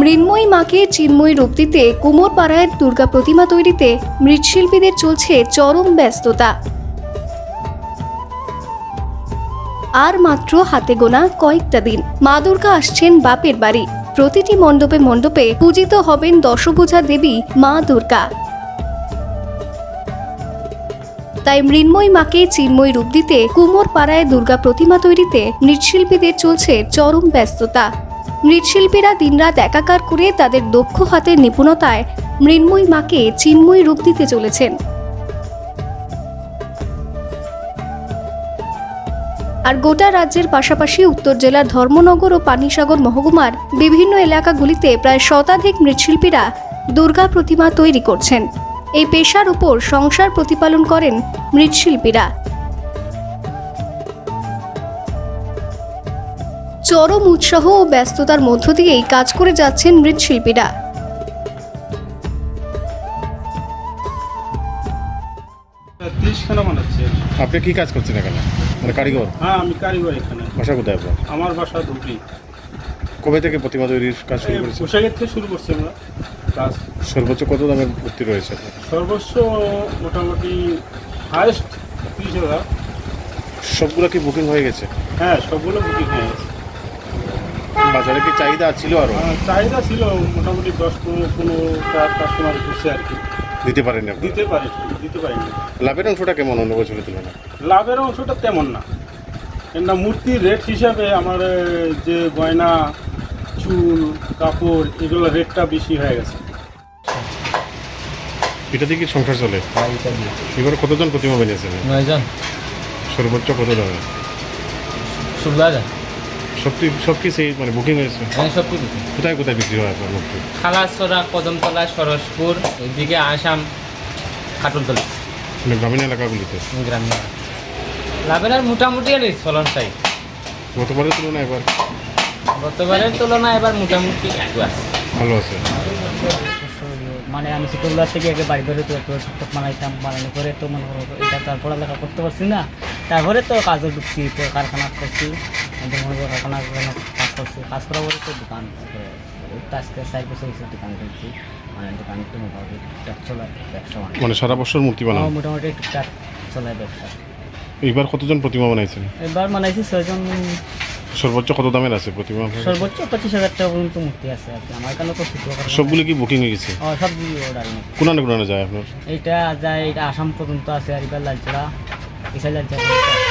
মৃন্ময়ী মাকে চিন্ময়ী রূপ দিতে কুমোরপাড়ায় দুর্গা প্রতিমা তৈরিতে মৃৎশিল্পীদের চলছে চরম ব্যস্ততা। আর মাত্র হাতে গোনা কয়েকটা দিন। মা দুর্গা আসছেন বাপের বাড়ি। প্রতিটি মণ্ডপে মণ্ডপে পূজিত হবেন দশভূজা দেবী মা দুর্গা। তাই মৃন্ময়ী মাকে চিন্ময় রূপ দিতে কুমোর পাড়ায় দুর্গা প্রতিমা তৈরিতে মৃৎশিল্পীদের চলছে চরম ব্যস্ততা। মৃৎশিল্পীরা দিনরাত একাকার করে তাদের দক্ষ হাতের নিপুণতায় মৃন্ময়ী মাকে চিন্ময় রূপ দিতে চলেছেন। আর গোটা রাজ্যের পাশাপাশি উত্তর জেলার ধর্মনগর ও পানিসাগর মহকুমার বিভিন্ন এলাকাগুলিতে প্রায় শতাধিক মৃৎশিল্পীরা দুর্গা প্রতিমা তৈরি করছেন। এই পেশার উপর সংসার প্রতিপালন করেন মৃৎশিল্পীরা। চরম উৎসাহ ও ব্যস্ততার মধ্য দিয়েই কাজ করে যাচ্ছেন মৃৎশিল্পীরা। তিরিশখানা বানাচ্ছি আপনি কি কাজ করছেন এখানে? মানে কারিগর? হ্যাঁ আমি কারিগর এখানে। বাসা কোথায় আপনার? আমার বাসা ধুবড়ি কবে থেকে প্রতিমা তৈরির কাজ শুরু করেছেন? পোশাকের থেকে শুরু করছি আমরা কাজ। সর্বোচ্চ কত দামের ভর্তি রয়েছে? আপনার? সর্বোচ্চ মোটামুটি হায়েস্ট তিরিশ হাজার। সবগুলো কি বুকিং হয়ে গেছে? হ্যাঁ সবগুলো বুকিং হয়ে গেছে। বাজারে কি চাহিদা ছিল আরও? চাহিদা ছিল মোটামুটি দশ পনেরো পনেরোটা কাস্টমার করছে আর কি। দিতে আপনি দিতে পারি দিতে পারিনি লাভের অংশটা কেমন অন্য বছরের তুলনায়? লাভের অংশটা তেমন না। কেননা মূর্তির রেট হিসাবে আমার যে গয়না চুল কাপড় এগুলো রেটটা বেশি হয়ে গেছে। এটা দিয়ে কি সংসার চলে? দিয়ে। এবার কতজন প্রতিমা বানিয়েছেন? নয়জন। সর্বোচ্চ কত দামে ষোলো হাজার। সব সব সেই মানে বুকিং হয়েছে হ্যাঁ সব কিছু কোথায় কোথায় বিক্রি হয় আপনার মূর্তি খালাসরা কদমতলা সরসপুর এদিকে আসাম কাটলতলা মানে গ্রামীণ এলাকাগুলিতে? গ্রামীণ লাভের আর মোটামুটি আর ফলন চাই গতবারের তুলনায় এবার? গতবারের তুলনায় এবার মোটামুটি ভালো আছে। মানে আমি ছোটোবেলা থেকে আগে বাড়ি ধরে তো বানাইতাম বানানোর পরে তো মনে করো এটা তো আর পড়ালেখা করতে পারছি না। তারপরে তো কাজও ঢুকছি তো কারখানা করছি কারখানা কাজ করছি কাজ করার পরে তো দোকান আজকে চার বছর হয়েছে দোকান করছি মানে দোকান তো মোটামুটি টুকটাক চলায় ব্যবসা মানে সারা বছর মূর্তি বানান? মোটামুটি টুকটাক চলায় ব্যবসা। এইবার কতজন প্রতিমা বানাইছেন? এবার বানাইছি ছয়জন। সর্বোচ্চ কত দামের আছে প্রতিমা? সর্বোচ্চ পঁচিশ হাজার টাকা পর্যন্ত মূর্তি আছে আর কি। আমার এখানে তো সবগুলো কি বুকিং হয়ে গেছে? সবগুলি অর্ডার কোনানে কোনানে যায় আপনার? এইটা যায় এটা আসাম পর্যন্ত আছে আর এবার লালচড়া এসে লালচড়া